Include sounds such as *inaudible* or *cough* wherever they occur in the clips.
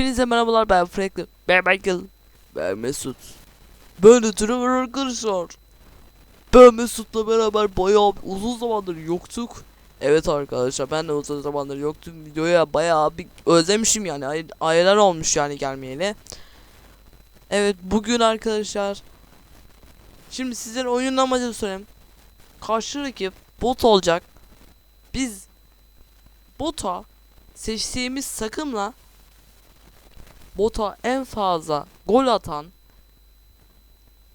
Hepinize merhabalar ben Franklin. Ben Michael. Ben Mesut. Ben de Trevor arkadaşlar. Ben Mesut'la beraber bayağı uzun zamandır yoktuk. Evet arkadaşlar ben de uzun zamandır yoktum. Videoya bayağı bir özlemişim yani. Ay aylar olmuş yani gelmeyeli. Evet bugün arkadaşlar. Şimdi sizlere oyunun amacını söyleyeyim. Karşı rakip bot olacak. Biz bota seçtiğimiz takımla bota en fazla gol atan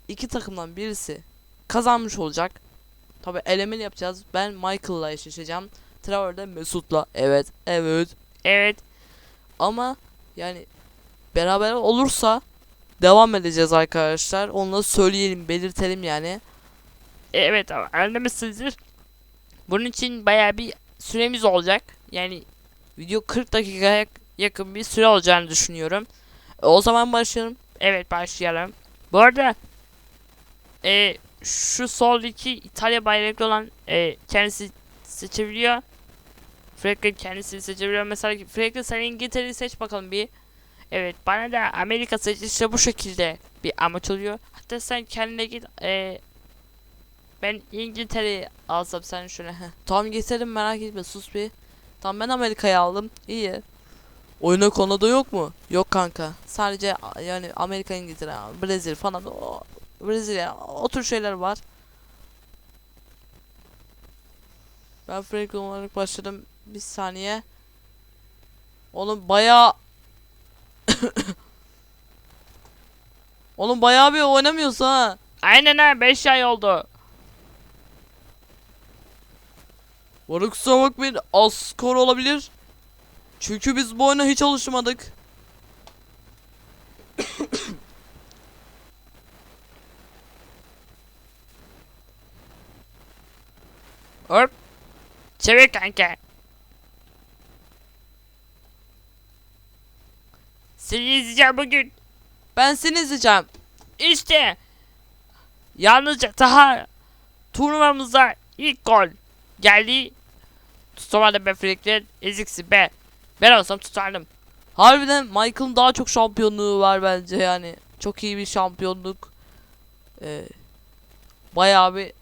iki takımdan birisi kazanmış olacak. Tabi elemeli yapacağız. Ben Michael'la eşleşeceğim. Trevor da Mesut'la. Evet, evet, evet. Ama yani beraber olursa devam edeceğiz arkadaşlar. Onu da söyleyelim, belirtelim yani. Evet ama anlamışsınızdır. Bunun için bayağı bir süremiz olacak. Yani Video 40 dakikaya yakın bir süre olacağını düşünüyorum. E, o zaman başlayalım. evet başlayalım. Bu arada e, şu soldaki İtalya bayraklı olan e, kendisi seçebiliyor. Franklin kendisini seçebiliyor. Mesela Franklin sen İngiltere'yi seç bakalım bir. Evet bana da Amerika seç işte bu şekilde bir amaç oluyor. Hatta sen kendine git e, ben İngiltere'yi alsam sen şöyle. Tamam getirdim merak etme sus bir. Tamam ben Amerika'yı aldım. İyi. Oyuna konuda yok mu? Yok kanka. Sadece yani Amerika, İngiltere, Brezilya falan o Brezilya o tür şeyler var. Ben Franklin olarak başladım. Bir saniye. Oğlum bayağı *coughs* Oğlum bayağı bir oynamıyorsun ha. Aynen ha 5 ay oldu. Bana kusura bakmayın az skor olabilir. Çünkü biz bu oyuna hiç alışmadık. *coughs* Hop. Çevir kanka. Seni izleyeceğim bugün. Ben seni izleyeceğim. İşte. Yalnızca daha turnuvamıza ilk gol geldi. Tutamadım be Franklin. Eziksin be. Ben olsam tutardım. Harbiden Michael'ın daha çok şampiyonluğu var bence yani. Çok iyi bir şampiyonluk. Ee, bayağı bir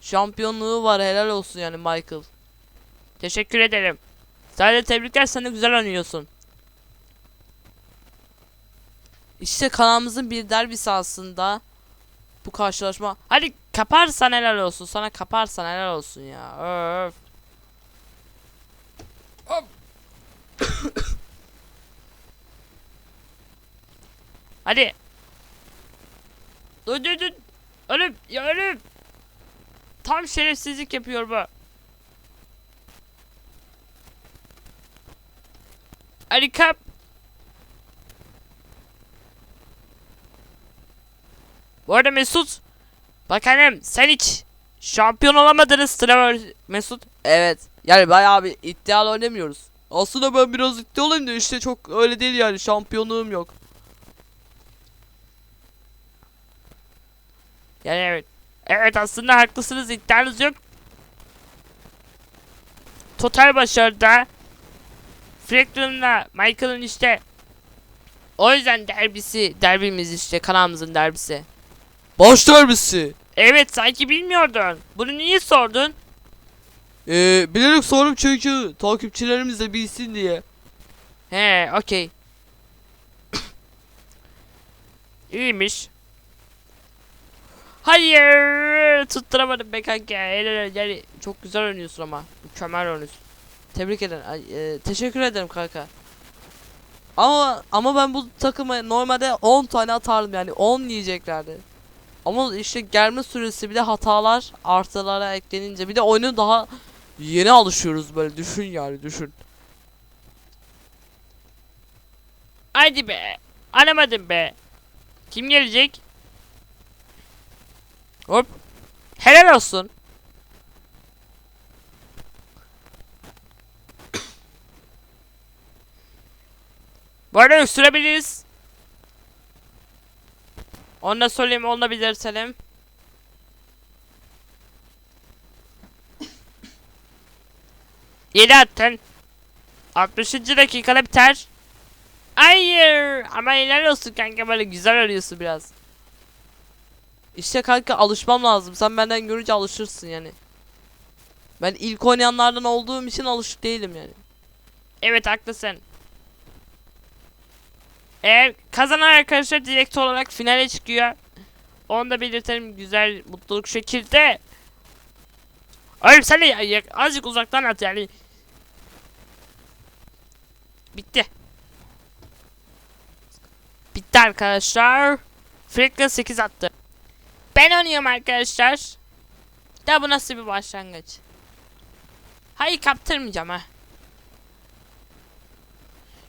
şampiyonluğu var helal olsun yani Michael. Teşekkür ederim. Sadece tebrikler sen de güzel oynuyorsun. İşte kanalımızın bir derbisi aslında. Bu karşılaşma. Hadi kaparsan helal olsun. Sana kaparsan helal olsun ya. Öf. Hadi. Dur dur dur. Ölüm ya ölüm. Tam şerefsizlik yapıyor bu. Hadi kap. Bu arada Mesut. Bakalım sen hiç şampiyon olamadınız Trevor Mesut. Evet. Yani bayağı bir iddialı oynamıyoruz. Aslında ben biraz iddialıyım da işte çok öyle değil yani şampiyonluğum yok. Yani evet. Evet aslında haklısınız iddianız yok. Total başarıda Franklin'la Michael'ın işte o yüzden derbisi derbimiz işte kanalımızın derbisi. Baş derbisi. Evet sanki bilmiyordun. Bunu niye sordun? Ee, bilerek sordum çünkü takipçilerimiz de bilsin diye. He okey. *coughs* İyiymiş. Hayır tutturamadım be kanka. Yani çok güzel oynuyorsun ama. Mükemmel oynuyorsun. Tebrik ederim. Ay, e, teşekkür ederim kanka. Ama ama ben bu takıma normalde 10 tane atardım yani 10 yiyeceklerdi. Ama işte gelme süresi bir de hatalar artılara eklenince bir de oyunu daha Yeni alışıyoruz böyle düşün yani düşün. Haydi be. Anamadım be. Kim gelecek? Hop. Helal olsun. *coughs* Bu arada öksürebiliriz. Onu da söyleyeyim, onu da bilirselim. 7 attın. 60. dakikada biter. Hayır. Ama helal olsun kanka böyle güzel arıyorsun biraz. İşte kanka alışmam lazım. Sen benden görünce alışırsın yani. Ben ilk oynayanlardan olduğum için alışık değilim yani. Evet haklısın. Eğer kazanan arkadaşlar direkt olarak finale çıkıyor. Onu da belirtelim güzel mutluluk şekilde. Oğlum sen de azıcık uzaktan at yani. Bitti. Bitti arkadaşlar. Franklin 8 attı. Ben oynuyorum arkadaşlar. Da bu nasıl bir başlangıç? Hayır kaptırmayacağım ha.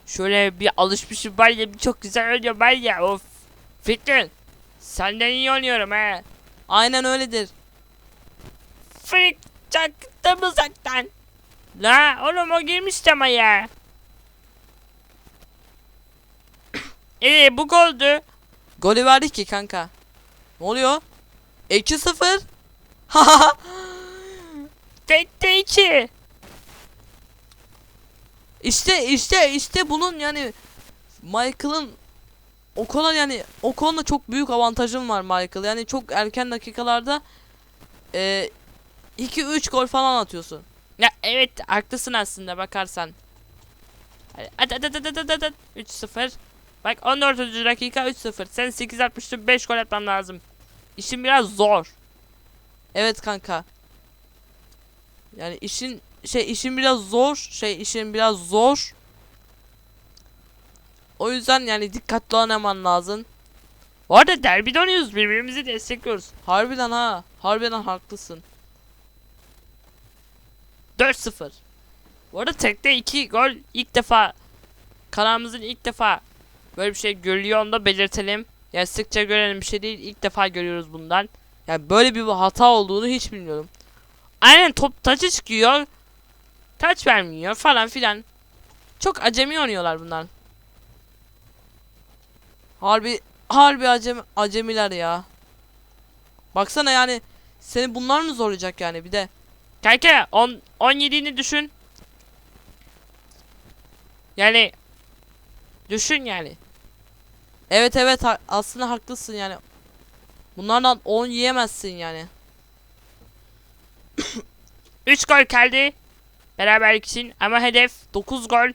Şöyle bir alışmışım var ya bir çok güzel oynuyorum var ya of. Fikrin. Senden iyi oynuyorum he. Aynen öyledir. Frik çaktım uzaktan. La oğlum o girmiş ama ya. Eee bu goldü. Golü verdik ki kanka. Ne oluyor? 2-0. Haha. *laughs* Tekte içi. işte işte işte bunun yani Michael'ın o konuda yani o konuda çok büyük avantajım var Michael. Yani çok erken dakikalarda 2-3 gol falan atıyorsun. Ya evet haklısın aslında bakarsan. Hadi hadi hadi hadi hadi. 3-0. Bak 14. dakika 3-0. Sen 8 atmıştın 5 gol atman lazım. İşin biraz zor. Evet kanka. Yani işin şey işin biraz zor, şey işin biraz zor. O yüzden yani dikkatli oynaman lazım. Bu arada derbide oynuyoruz birbirimizi destekliyoruz. Harbiden ha. Harbiden haklısın. 4-0. Bu arada tekte 2 gol ilk defa kanalımızın ilk defa böyle bir şey görüyor onu da belirtelim. Yani sıkça gören bir şey değil ilk defa görüyoruz bundan. Yani böyle bir hata olduğunu hiç bilmiyorum. Aynen top taçı çıkıyor. Taç vermiyor falan filan. Çok acemi oynuyorlar bunlar. Harbi harbi acem acemiler ya. Baksana yani seni bunlar mı zorlayacak yani bir de. Kanka 10 17'ini düşün. Yani düşün yani. Evet evet ha- aslında haklısın yani. Bunlardan 10 yiyemezsin yani. *coughs* 3 gol kaldı. Beraberlik için ama hedef 9 gol.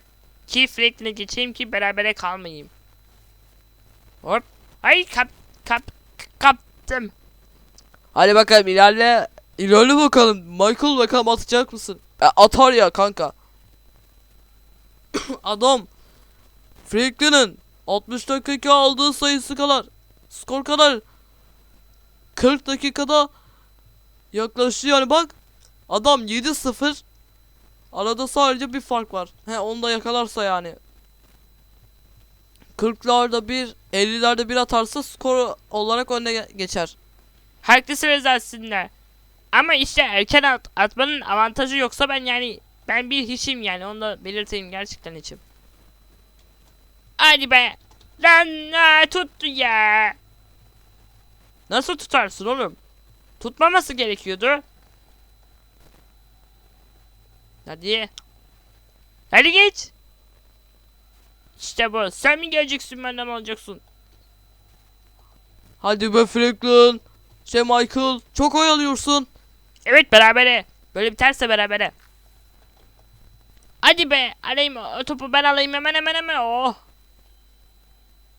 Ki Franklin'e geçeyim ki berabere kalmayayım. Hop. Ay kap kap kaptım. Hadi bakalım ilerle. İlerle bakalım. Michael bakalım atacak mısın? E, atar ya kanka. *coughs* Adam Franklin'in 60 dakika aldığı sayısı kadar skor kadar 40 dakikada yaklaşıyor yani bak adam 7-0 arada sadece bir fark var. He onu da yakalarsa yani 40'larda bir 50'lerde bir atarsa skor olarak önüne ge- geçer. Haklısınız aslında. Ama işte erken at, atmanın avantajı yoksa ben yani ben bir hiçim yani onu da belirteyim gerçekten hiçim. Hadi be. Lan aa, tuttu ya. Nasıl tutarsın oğlum? Tutmaması gerekiyordu. Hadi. Hadi geç. İşte bu. Sen mi geleceksin benden olacaksın? Hadi be Franklin. Şey Michael çok oyalıyorsun. Evet berabere. Böyle biterse berabere. Hadi be alayım o topu ben alayım hemen hemen hemen oh.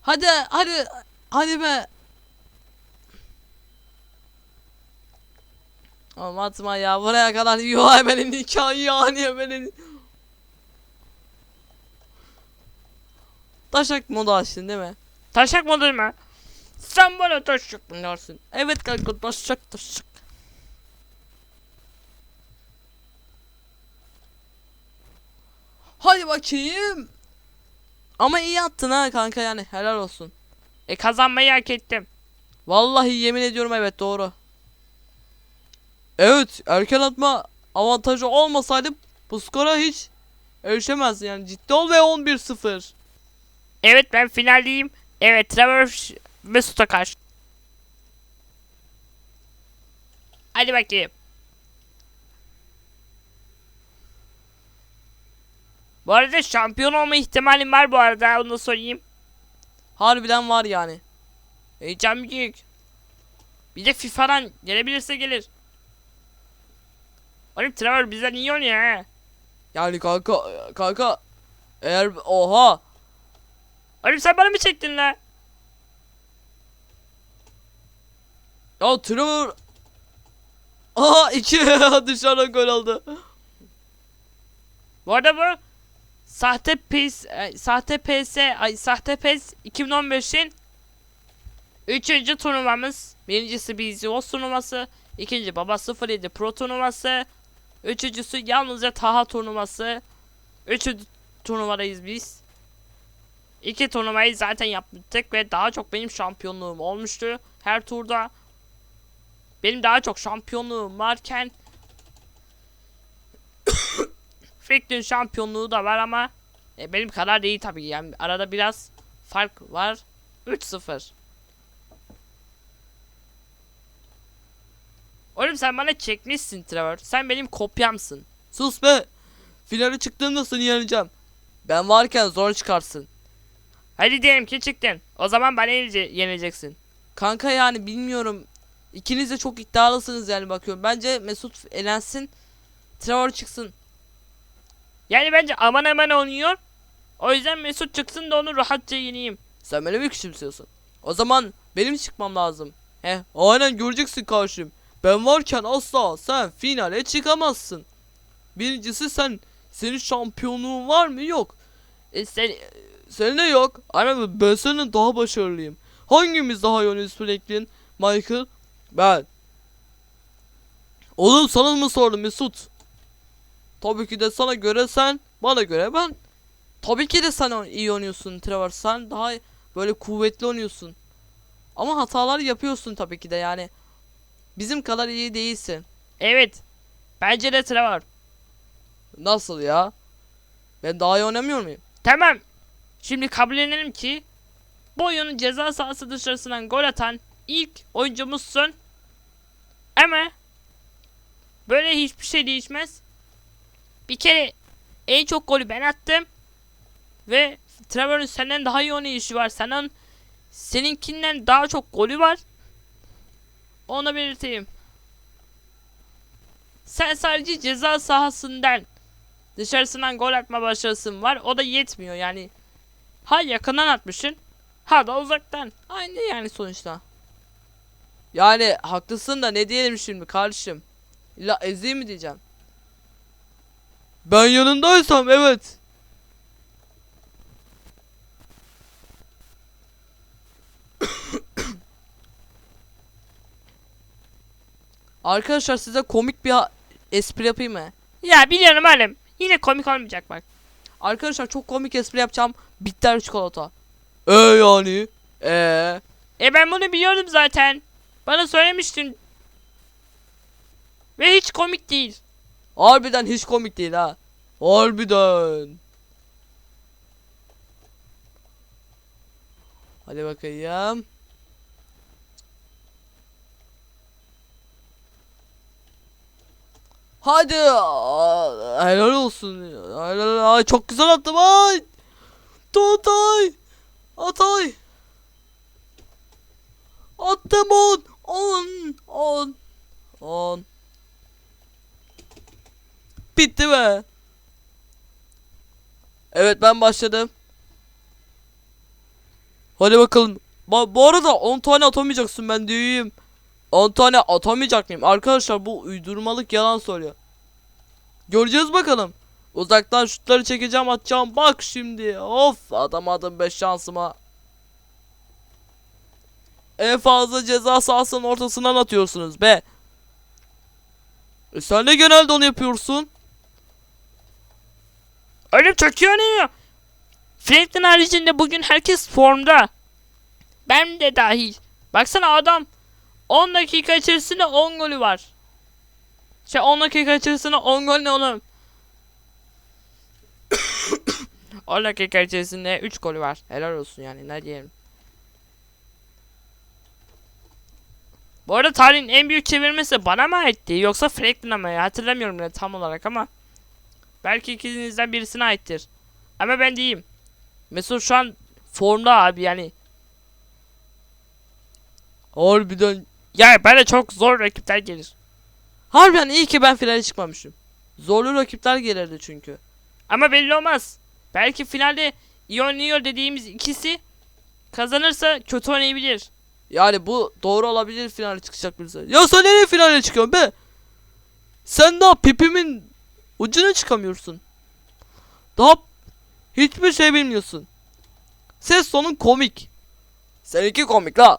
Hadi hadi hadi be. Oğlum atma ya buraya kadar yo hemen nikah yani hemen Taşak modu açtın değil mi? Taşak mı olur mu? Sen bana taşak mı dersin? Evet kanka taşak taşak. Hadi bakayım. Ama iyi attın ha kanka yani helal olsun. E kazanmayı hak ettim. Vallahi yemin ediyorum evet doğru. Evet erken atma avantajı olmasaydı bu skora hiç erişemezdin yani ciddi ol ve 11-0. Evet ben finaldeyim. Evet Trevor Mesut'a karşı. Hadi bakayım. Bu arada şampiyon olma ihtimalim var bu arada onu da söyleyeyim. Harbiden var yani. Heyecan büyük. Bir de FIFA'dan gelebilirse gelir. Oğlum Trevor bizden iyi oynuyor ha. Yani kanka kanka eğer oha Oğlum sen bana mı çektin la? ya Trevor Aha iki *laughs* dışarıdan gol aldı. Bu arada bu sahte PES, e, sahte PS, ay sahte PES 2015'in üçüncü turnuvamız. Birincisi BZOS turnuvası, ikinci Baba 07 Pro turnuvası, üçüncüsü yalnızca Taha turnuvası. Üçüncü turnuvadayız biz. İki turnuvayı zaten yaptık ve daha çok benim şampiyonluğum olmuştu her turda. Benim daha çok şampiyonluğum varken Frick'in şampiyonluğu da var ama e, benim kadar değil tabii yani arada biraz fark var. 3-0. Oğlum sen bana çekmişsin Trevor. Sen benim kopyamsın. Sus be. Finale çıktığımda seni yeneceğim. Ben varken zor çıkarsın. Hadi diyelim ki çıktın. O zaman bana yenece- yeneceksin. Kanka yani bilmiyorum. İkiniz de çok iddialısınız yani bakıyorum. Bence Mesut elensin. Trevor çıksın. Yani bence aman aman oynuyor. O yüzden Mesut çıksın da onu rahatça yeneyim. Sen beni mi küçümsüyorsun? O zaman benim çıkmam lazım. He, aynen göreceksin karşım. Ben varken asla sen finale çıkamazsın. Birincisi sen senin şampiyonluğun var mı? Yok. E sen Senin de yok. Aynen ben senin daha başarılıyım. Hangimiz daha oynuyoruz Franklin? Michael? Ben. Oğlum sana mı sordum Mesut? Tabii ki de sana göre sen, bana göre ben. Tabii ki de sen iyi oynuyorsun Trevor. Sen daha böyle kuvvetli oynuyorsun. Ama hatalar yapıyorsun tabii ki de yani. Bizim kadar iyi değilsin. evet. Bence de Trevor. Nasıl ya? Ben daha iyi oynamıyor muyum? Tamam. Şimdi kabullenelim ki bu oyunun ceza sahası dışarısından gol atan ilk oyuncumuzsun. Ama böyle hiçbir şey değişmez. Kere en çok golü ben attım. Ve Trevor'ın senden daha iyi oynayışı var. Senin seninkinden daha çok golü var. Onu belirteyim. Sen sadece ceza sahasından dışarısından gol atma başarısın var. O da yetmiyor yani. Ha yakından atmışsın. Ha da uzaktan. Aynı yani sonuçta. Yani haklısın da ne diyelim şimdi kardeşim? İlla ezeyim mi diyeceğim? Ben yanındaysam evet. *coughs* Arkadaşlar size komik bir espri yapayım mı? Ya biliyorum oğlum. Yine komik olmayacak bak. Arkadaşlar çok komik espri yapacağım. Bitter çikolata. E yani? E E ben bunu biliyordum zaten. Bana söylemiştin. Ve hiç komik değil. Harbiden hiç komik değil ha. Harbiden. Hadi bakayım. Hadi. Aa, Helal olsun. Helal. Ay, çok güzel attım. Ay. Tutay. Atay. Attım on. On. On. On. Bitti be. Evet ben başladım. Hadi bakalım. Ba- bu arada 10 tane atamayacaksın ben diyeyim. 10 tane atamayacak mıyım? Arkadaşlar bu uydurmalık yalan söylüyor. Göreceğiz bakalım. Uzaktan şutları çekeceğim atacağım. Bak şimdi. Of atamadım 5 şansıma. En fazla ceza sahasının ortasından atıyorsunuz be. E sen de genelde onu yapıyorsun. Oğlum çok iyi oynuyor. Franklin haricinde bugün herkes formda. Ben de dahil. Baksana adam 10 dakika içerisinde 10 golü var. Şey 10 dakika içerisinde 10 gol ne oğlum? *coughs* 10 dakika içerisinde 3 golü var. Helal olsun yani ne diyelim. Bu arada tarihin en büyük çevirmesi bana mı aitti yoksa Franklin'a mı? Hatırlamıyorum bile tam olarak ama. Belki ikinizden birisine aittir. Ama ben diyeyim. Mesut şu an formda abi yani. Harbiden. Ya böyle çok zor rakipler gelir. Harbiden iyi ki ben finale çıkmamışım. Zorlu rakipler gelirdi çünkü. Ama belli olmaz. Belki finalde iyi oynuyor dediğimiz ikisi kazanırsa kötü oynayabilir. Yani bu doğru olabilir finale çıkacak birisi. Ya sen nereye finale çıkıyorsun be? Sen daha pipimin ucuna çıkamıyorsun. Daha hiçbir şey bilmiyorsun. Ses tonun komik. Seninki komik la.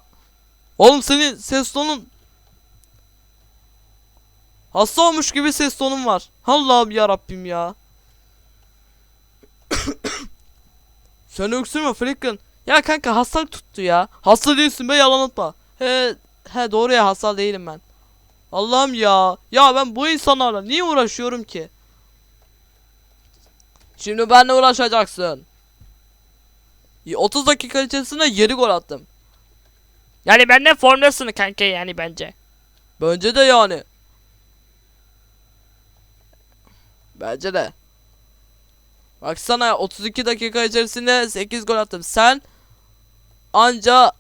Oğlum senin ses tonun hasta olmuş gibi ses tonun var. Allah'ım ya Rabbim ya. *coughs* Sen öksürme Flicken. Ya kanka hastalık tuttu ya. Hasta değilsin be yalan atma. He, he doğru ya hasta değilim ben. Allah'ım ya. Ya ben bu insanlarla niye uğraşıyorum ki? Şimdi benle uğraşacaksın. Y- 30 dakika içerisinde 7 gol attım. Yani benden formdasın kanka yani bence. Bence de yani. Bence de. Baksana 32 dakika içerisinde 8 gol attım. Sen anca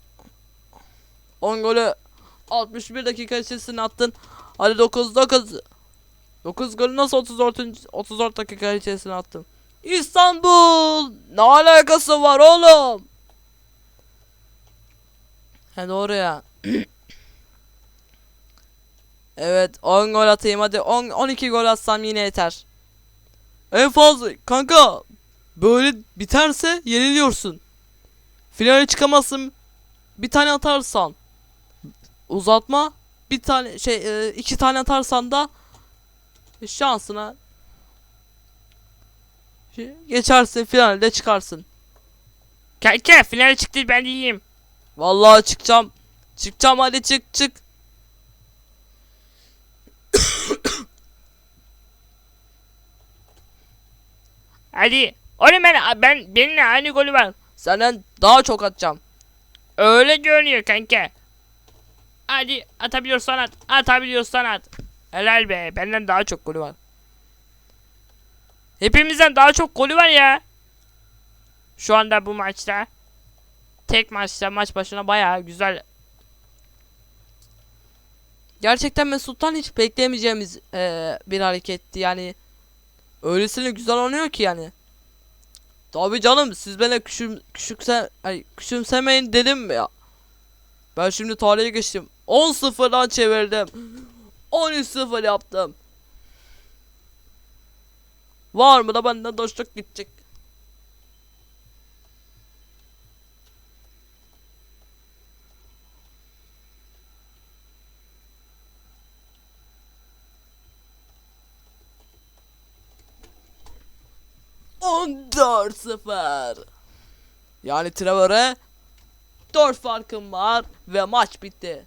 10 golü 61 dakika içerisinde attın. Hadi 9 9 9 golü nasıl 34 34 dakika içerisinde attın? İstanbul! Ne alakası var oğlum? He doğru ya. *clears throat* Evet 10 gol atayım hadi 10 12 gol atsam yine yeter. En fazla kanka böyle biterse yeniliyorsun. Finale çıkamazsın. Bir tane atarsan uzatma bir tane şey e, iki tane atarsan da şansına geçersin finalde çıkarsın. Kanka finale çıktı ben diyeyim. Vallahi çıkacağım. Çıkacağım hadi çık çık. *coughs* Hadi. Oğlum ben, ben benimle aynı golü var. Senden daha çok atacağım. Öyle görünüyor kanka. Hadi atabiliyorsan at. Atabiliyorsan at. Helal be. Benden daha çok golü var. Hepimizden daha çok golü var ya. Şu anda bu maçta. Tek maçta maç başına bayağı güzel. Gerçekten Mesut'tan hiç bekleyemeyeceğimiz eee, bir hareketti yani. Öylesine güzel oynuyor ki yani. Tabii canım siz bana küçüm, küçükse, ay, küçümsemeyin dedim ya. Ben şimdi tarihe geçtim. 10-0'dan çevirdim. 13-0 yaptım. Var mı da benden dostluk gidecek. On dört sıfır. Yani Trevor'e 4 farkım var ve maç bitti.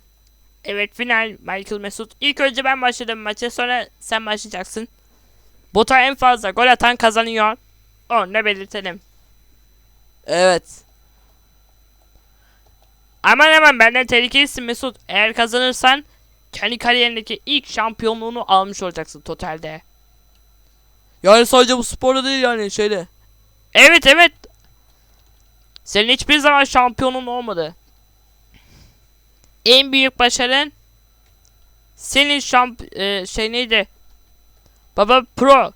Evet final Michael Mesut. İlk önce ben başladım maça sonra sen başlayacaksın. Bota en fazla gol atan kazanıyor. Onu da belirtelim. Evet. Aman aman benden tehlikelisin Mesut. Eğer kazanırsan kendi kariyerindeki ilk şampiyonluğunu almış olacaksın totalde. Yani sadece bu sporda değil yani şeyde. Evet evet. Senin hiçbir zaman şampiyonun olmadı. En büyük başarın senin şamp e, şey neydi? Baba Pro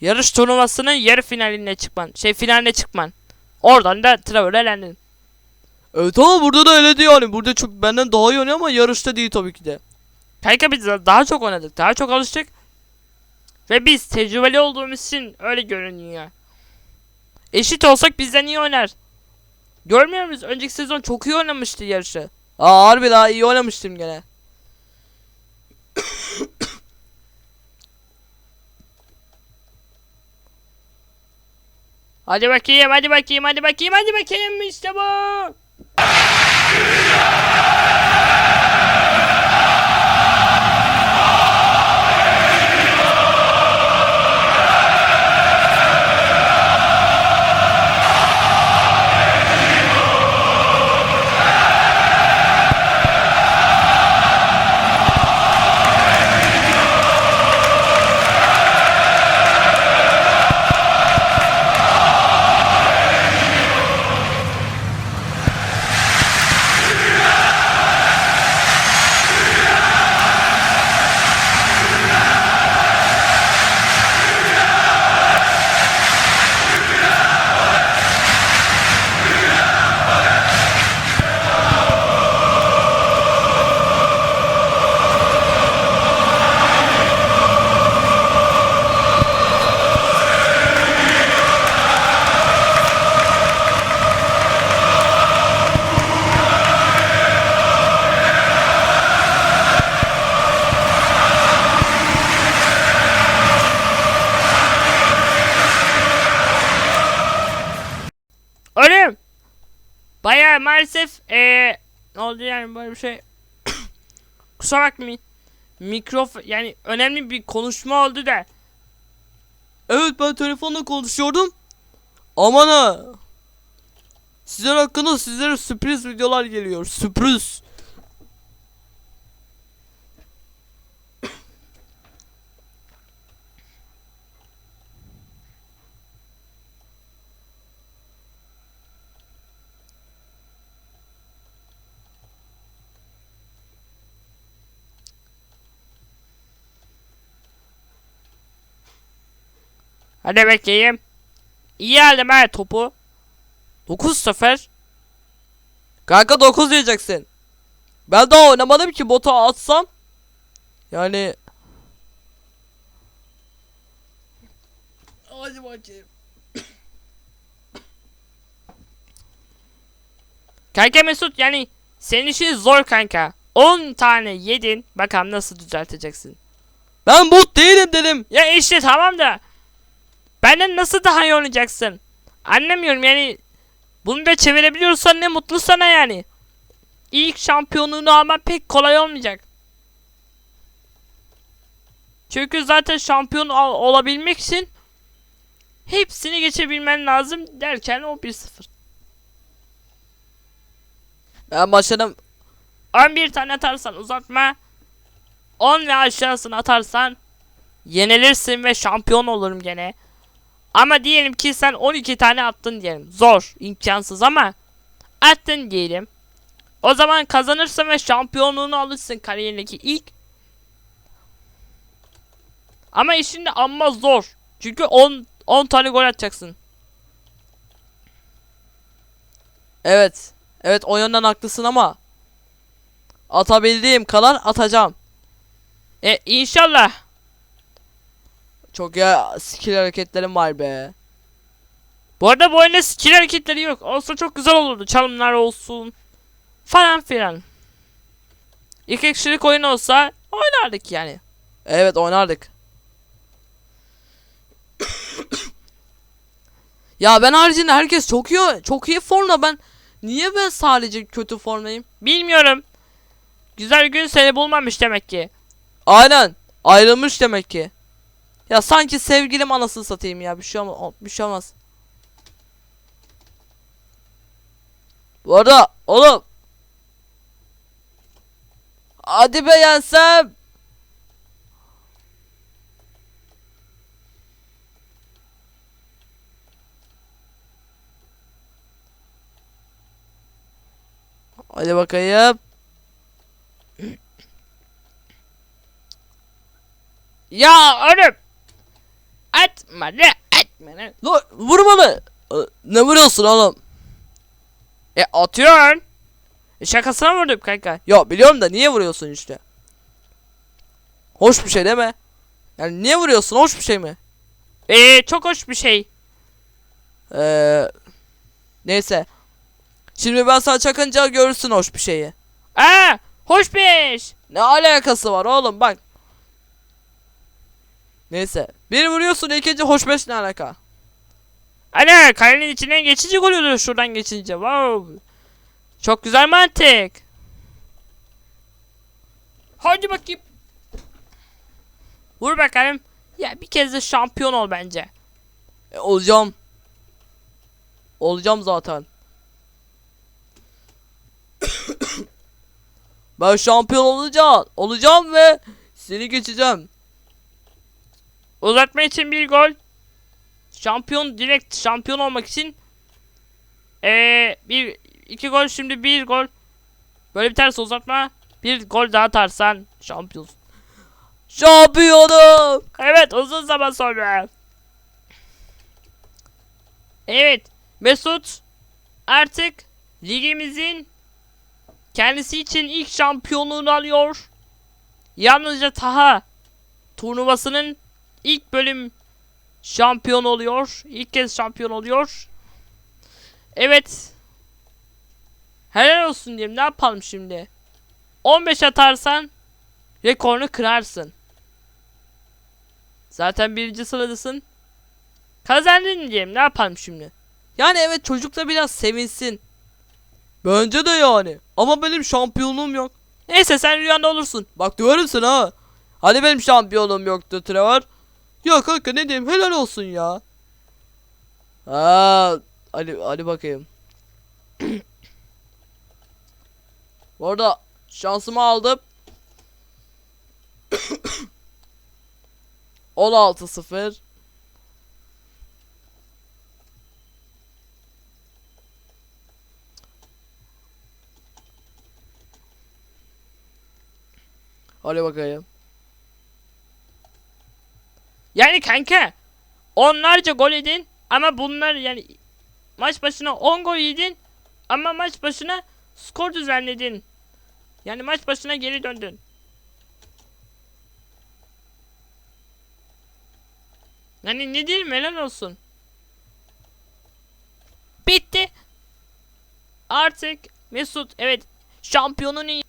yarış turnuvasının yarı finaline çıkman. Şey finaline çıkman. Oradan da Trevor elendin. Evet ama burada da öyle yani. Burada çok benden daha iyi oynuyor ama yarışta değil tabii ki de. Kanka biz daha çok oynadık. Daha çok alıştık. Ve biz tecrübeli olduğumuz için öyle görünüyor. Eşit olsak bizden iyi oynar. Görmüyor musunuz? Önceki sezon çok iyi oynamıştı yarışı. Aa harbi daha iyi oynamıştım gene. Hadi bakayım, hadi bakayım, hadi bakayım, hadi bakayım işte bu. Böyle bir şey *coughs* kusura bakmayın mikrofon yani önemli bir konuşma oldu da Evet ben telefonla konuşuyordum. Aman ha. Sizler hakkında sizlere sürpriz videolar geliyor. Sürpriz. Hadi bekleyeyim iyi aldım ha topu 9-0 Kanka 9 diyeceksin. Ben daha oynamadım ki botu atsam. Yani Hadi bakayım. Kanka Mesut yani senin işin zor kanka 10 tane yedin bakalım nasıl düzelteceksin Ben bot değilim dedim. Ya işte tamam da benden nasıl daha iyi oynayacaksın? Anlamıyorum yani bunu da çevirebiliyorsan ne mutlu sana yani. İlk şampiyonluğunu alman pek kolay olmayacak. Çünkü zaten şampiyon ol- olabilmek için hepsini geçebilmen lazım derken o 1-0. Ben başladım. 11 tane atarsan uzatma 10 ve aşağısını atarsan yenilirsin ve şampiyon olurum gene. Ama diyelim ki sen 12 tane attın diyelim. Zor, imkansız ama attın diyelim. O zaman kazanırsın ve şampiyonluğunu alırsın kariyerindeki ilk. Ama işin de amma zor. Çünkü 10 10 tane gol atacaksın. Evet. Evet o yönden haklısın ama atabildiğim kadar atacağım. E inşallah. Çok ya skill hareketlerim var be. Bu arada bu oyunda skill hareketleri yok. Olsa çok güzel olurdu. Çalımlar olsun. Falan filan. İki kişilik oyun olsa oynardık yani. Evet oynardık. *coughs* ya ben haricinde herkes çok iyi çok iyi formda ben niye ben sadece kötü formdayım? Bilmiyorum. Güzel gün seni bulmamış demek ki. Aynen ayrılmış demek ki. Ya sanki sevgilim anasını satayım ya bir şey olmaz bir şey olmaz. Bu arada oğlum Hadi be yensem. Hadi bakayım. *clears throat* Ya oğlum. Atma ne atma ne. Lan vurma lan. Ee, Ne vuruyorsun oğlum? E atıyorsun. E, şakasına vurdum kanka. Ya biliyorum da niye vuruyorsun işte? Hoş bir şey değil mi? Yani niye vuruyorsun? Hoş bir şey mi? E çok hoş bir şey. Ee, neyse. Şimdi ben sana çakınca görürsün hoş bir şeyi. Aa hoş bir. Ne alakası var oğlum bak. Neyse. Bir vuruyorsun ikinci hoş beş ne alaka? Ana kalenin içinden geçici gol oluyor şuradan geçince. Wow. Çok güzel mantık. Hadi bakayım. Vur bakalım. Ya bir kez de şampiyon ol bence. E, olacağım. Olacağım zaten. *coughs* ben şampiyon olacağım. Olacağım ve seni geçeceğim. Uzatma için bir gol. Şampiyon direkt şampiyon olmak için ee, bir iki gol şimdi bir gol. Böyle biterse uzatma. Bir gol daha atarsan şampiyonsun. Şampiyonum. Evet uzun zaman sonra. Evet Mesut artık ligimizin kendisi için ilk şampiyonluğunu alıyor. Yalnızca Taha turnuvasının ilk bölüm şampiyon oluyor. İlk kez şampiyon oluyor. Evet. Helal olsun diyeyim. Ne yapalım şimdi? 15 atarsan rekorunu kırarsın. Zaten birinci sıradasın. Kazandın diyeyim. Ne yapalım şimdi? Yani evet çocuk da biraz sevinsin. Bence de yani. Ama benim şampiyonluğum yok. Neyse sen rüyanda olursun. Bak döverim sana ha. Hani benim şampiyonluğum yoktu Trevor. Ya kanka ne diyeyim helal olsun ya. Ha, hadi hadi bakayım. *clears throat* Bu arada şansımı aldım. *clears throat* 16-0. Hadi bakayım. Yani kanka onlarca gol yedin ama bunlar yani maç başına 10 gol yedin ama maç başına skor düzenledin. Yani maç başına geri döndün. Yani ne diyeyim helal olsun. Bitti. Artık Mesut evet şampiyonun.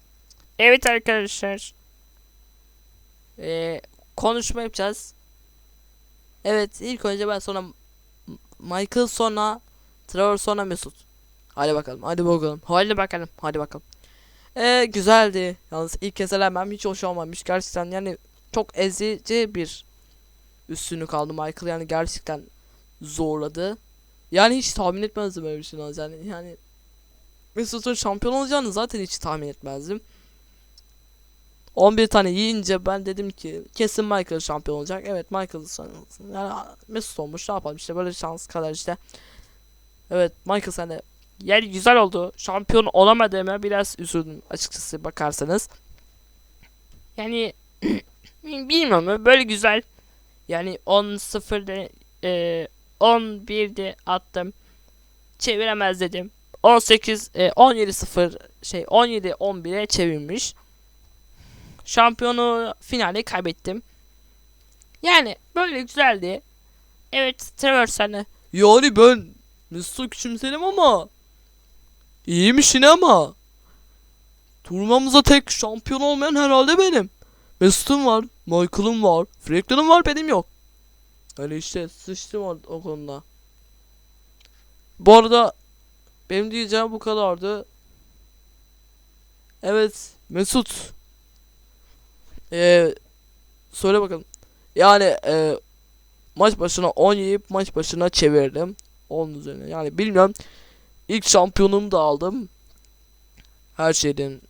Evet arkadaşlar. Ee, konuşma yapacağız. Evet ilk önce ben sonra Michael sonra Trevor sonra Mesut. Hadi bakalım hadi bakalım Hadi bakalım. hadi bakalım. Ee, güzeldi. Yalnız ilk kez elenmem hiç hoş olmamış. Gerçekten yani çok ezici bir üstünlük aldı Michael yani gerçekten zorladı. Yani hiç tahmin etmezdim böyle bir şey olacağını. Yani Mesut'un şampiyon olacağını zaten hiç tahmin etmezdim. 11 tane yiyince ben dedim ki kesin Michael şampiyon olacak. Evet Michael yani Mesut olmuş ne yapalım işte böyle şans kadar işte. Evet Michael sen de Yani güzel oldu. Şampiyon olamadığıma biraz üzüldüm açıkçası bakarsanız. Yani *clears throat* bilmiyorum böyle güzel. Yani 10-0'da e, 11'de attım. Çeviremez dedim. 18 e, 17-0 şey 17-11'e çevirmiş. Şampiyonu finale kaybettim. Yani böyle güzeldi. Evet Trevor sen de. Yani ben Mesut'u küçümserim ama iyiymiş yine ama turnuvamıza tek şampiyon olmayan herhalde benim. Mesut'um var, Michael'ım var, Franklin'im var benim yok. Öyle işte sıçtım o konuda. Bu arada benim diyeceğim bu kadardı. Evet Mesut. Ee, söyle bakalım. Yani e, maç başına 10 yiyip maç başına çevirdim. 10 üzerine. Yani bilmiyorum. İlk şampiyonumu da aldım. Her şeyden.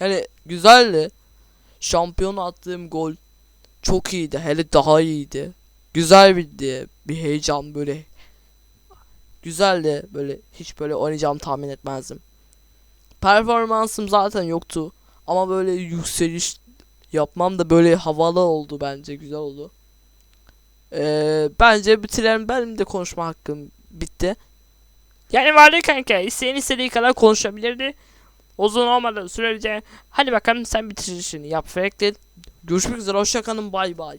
Yani güzeldi. Şampiyonu attığım gol çok iyiydi. Hele daha iyiydi. Güzel bir bir heyecan böyle. Güzeldi böyle hiç böyle oynayacağımı tahmin etmezdim. Performansım zaten yoktu. Ama böyle yükseliş yapmam da böyle havalı oldu bence. Güzel oldu. Ee, bence bitirelim. Benim de konuşma hakkım bitti. Yani vardı kanka. İsteyen istediği kadar konuşabilirdi. Uzun olmadığı sürece hadi bakalım sen bitirişini yap Franklin. Görüşmek üzere. Hoşçakalın. Bay bay.